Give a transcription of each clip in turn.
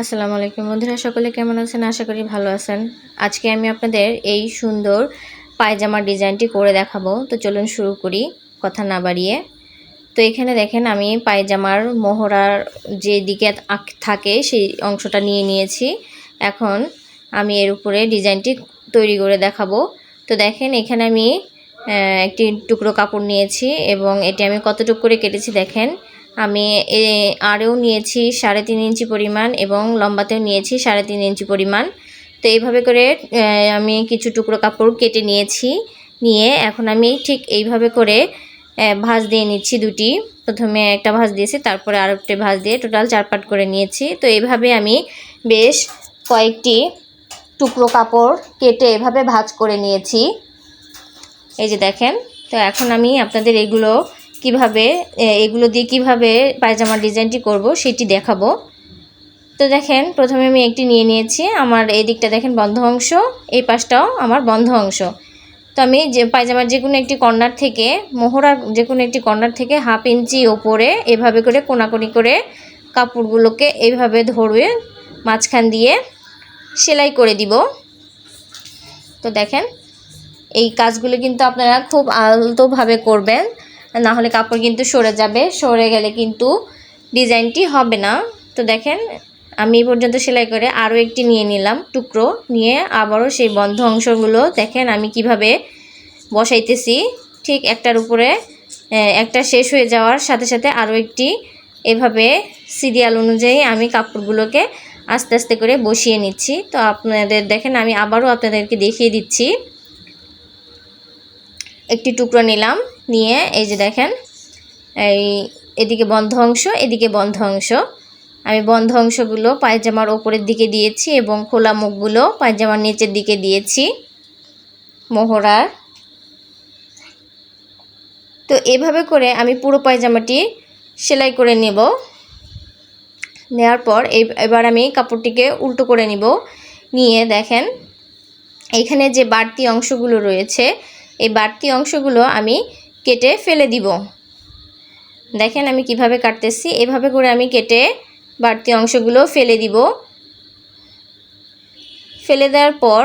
আসসালামু আলাইকুম বন্ধুরা, সকলে কেমন আছেন? আশা করি ভালো আছেন। আজকে আমি আপনাদের এই সুন্দর পায়জামার ডিজাইনটি করে দেখাবো। তো চলুন শুরু করি, কথা না বাড়িয়ে। তো এখানে দেখেন, আমি পায়জামার মোহরার যে দিকে থাকে, সেই অংশটা নিয়ে নিয়েছি। এখন আমি এর উপরে ডিজাইনটি তৈরি করে দেখাবো। তো দেখেন, এখানে আমি একটি টুকরো কাপড় নিয়েছি এবং এটি আমি কতটুকু করে কেটেছি দেখেন। আমি, এ, আরও নিয়েছি সাড়ে তিন ইঞ্চি পরিমাণ এবং লম্বাতেও নিয়েছি সাড়ে তিন ইঞ্চি পরিমাণ। তো এইভাবে করে আমি কিছু টুকরো কাপড় কেটে নিয়েছি, নিয়ে এখন আমি ঠিক এইভাবে করে ভাঁজ দিয়ে নিচ্ছি দুটি। প্রথমে একটা ভাঁজ দিয়েছি, তারপরে আর একটা ভাঁজ দিয়ে টোটাল চার পাট করে নিয়েছি। তো এইভাবে আমি বেশ কয়েকটি টুকরো কাপড় কেটে এভাবে ভাঁজ করে নিয়েছি। এই যে দেখেন, তো এখন আমি আপনাদের এগুলো কীভাবে এগুলো দিয়ে কীভাবে পায়জামার ডিজাইনটি করব সেটি দেখাবো। তো দেখেন, প্রথমে আমি একটি নিয়ে নিয়েছি। আমার এই দিকটা দেখেন বন্ধ অংশ, এই পাশটাও আমার বন্ধ অংশ। তো আমি যে, পায়জামার যে কোনো একটি কর্নার থেকে, মোহরার যে কোনো একটি কর্নার থেকে হাফ ইঞ্চি ওপরে এভাবে করে কোনাকুনি করে কাপড়গুলোকে এইভাবে ধরে মাঝখান দিয়ে সেলাই করে দিব। তো দেখেন, এই কাজগুলো কিন্তু আপনারা খুব আলতোভাবে করবেন। না হলে কাপড় কিন্তু সরে যাবে। সরে গেলে কিন্তু ডিজাইনটি হবে না। তো দেখেন, আমি পর্যন্ত সেলাই করে আরও একটি নিয়ে নিলাম, টুকরো নিয়ে আবারও সেই বন্ধ অংশগুলো দেখেন আমি কীভাবে বসাইতেছি। ঠিক একটার উপরে একটা শেষ হয়ে যাওয়ার সাথে সাথে আরও একটি এভাবে সিরিয়াল অনুযায়ী আমি কাপড়গুলোকে আস্তে আস্তে করে বসিয়ে নিচ্ছি। তো আপনাদের দেখেন, আমি আবারও আপনাদেরকে দেখিয়ে দিচ্ছি। একটি টুকরো নিলাম, নিয়ে এই যে দেখেন, এই এদিকে বন্ধ অংশ, এদিকে বন্ধ অংশ। আমি বন্ধ অংশগুলো পায়জামার ওপরের দিকে দিয়েছি এবং খোলা মুখগুলো পায়জামার নিচের দিকে দিয়েছি, মোহরার। তো এভাবে করে আমি পুরো পায়জামাটি সেলাই করে নেব। নেওয়ার পর এবার আমি কাপড়টিকে উল্টো করে নিব। নিয়ে দেখেন, এখানে যে বাড়তি অংশগুলো রয়েছে এই বাড়তি অংশগুলো আমি কেটে ফেলে দিব। দেখেন আমি কীভাবে কাটতেছি। এভাবে করে আমি কেটে বাড়তি অংশগুলো ফেলে দিব। ফেলে দেওয়ার পর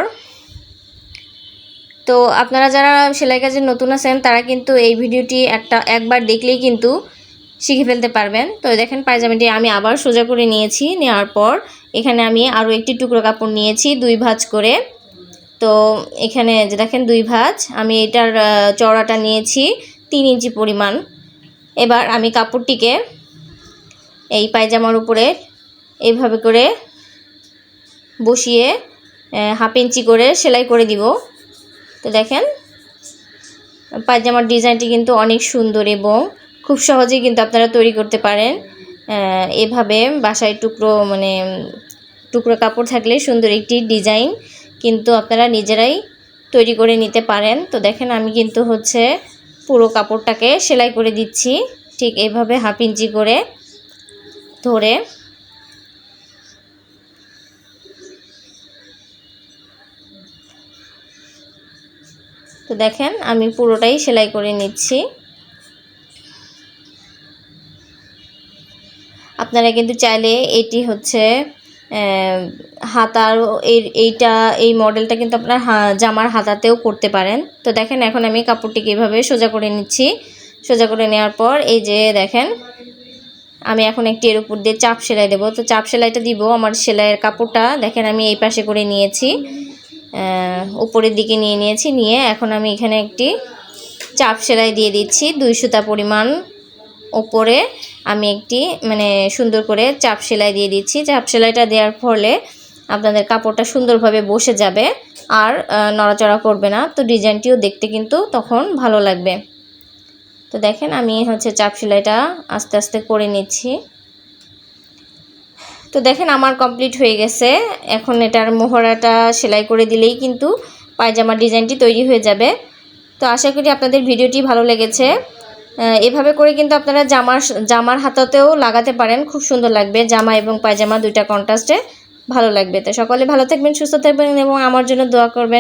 তো আপনারা যারা সেলাই কাজে নতুন আছেন, তারা কিন্তু এই ভিডিওটি একটা একবার দেখলেই কিন্তু শিখে ফেলতে পারবেন। তো দেখেন পায়জামাটি আমি আবার সোজা করে নিয়েছি। নেওয়ার পর এখানে আমি আরও একটি টুকরো কাপড় নিয়েছি, দুই ভাঁজ করে। তো এখানে যে দেখেন দুই ভাঁজ আমি এটার আহ, চওড়াটা নিয়েছি তিন ইঞ্চি পরিমাণ। এবার আমি কাপড়টিকে এই পায়জামার উপরে এইভাবে করে বসিয়ে হাফ ইঞ্চি করে সেলাই করে দিব। তো দেখেন পায়জামার ডিজাইনটি কিন্তু অনেক সুন্দর এবং খুব সহজেই কিন্তু আপনারা তৈরি করতে পারেন। এভাবে বাসায় টুকরো মানে টুকরো কাপড় থাকলে সুন্দর একটি ডিজাইন। কিন্তু আপনারা নিজেরাই তৈরি করে নিতে পারেন। তো দেখেন আমি কিন্তু হচ্ছে পুরো কাপড়টাকে সেলাই করে দিচ্ছি ঠিক এইভাবে হাফ ইঞ্চি করে ধরে। তো দেখেন আমি পুরোটাই সেলাই করে নিচ্ছি। আপনারা কিন্তু চাইলে এটি হচ্ছে হাতার এই এইটা, এই মডেলটা কিন্তু আপনার জামার হাতাতেও করতে পারেন। তো দেখেন, এখন আমি কাপড়টিকে এভাবে সোজা করে নিচ্ছি। সোজা করে নেওয়ার পর এই যে দেখেন, আমি এখন একটি এর উপর দিয়ে চাপ সেলাই দেবো। তো চাপ সেলাইটা দিব আমার সেলাইয়ের কাপড়টা। দেখেন, আমি এই পাশে করে নিয়েছি। উপরের দিকে নিয়ে নিয়েছি। নিয়ে এখন আমি এখানে একটি চাপ সেলাই দিয়ে দিচ্ছি। দুই সুতা পরিমাণ ওপরে আমি একটি মানে সুন্দর করে চাপ সেলাই দিয়ে দিচ্ছি। চাপ সেলাইটা দেওয়ার ফলে আপনাদের কাপড়টা সুন্দরভাবে বসে যাবে আর নড়াচড়া করবে না। তো ডিজাইনটিও দেখতে কিন্তু তখন ভালো লাগবে। তো দেখেন আমি হচ্ছে চাপ সেলাইটা আস্তে আস্তে করে নিচ্ছি। তো দেখেন আমার কমপ্লিট হয়ে গেছে। এখন এটার মোহরাটা সেলাই করে দিলেই কিন্তু পায়জামার ডিজাইনটি তৈরি হয়ে যাবে। তো আশা করি আপনাদের ভিডিওটি ভালো লেগেছে। এভাবে করে কিন্তু আপনারা জামার জামার হাতাতেও লাগাতে পারেন। খুব সুন্দর লাগবে জামা এবং পায়জামা দুইটা কন্ট্রাস্টে ভালো লাগবে। তো সকলে ভালো থাকবেন, সুস্থ থাকবেন এবং আমার জন্য দোয়া করবেন।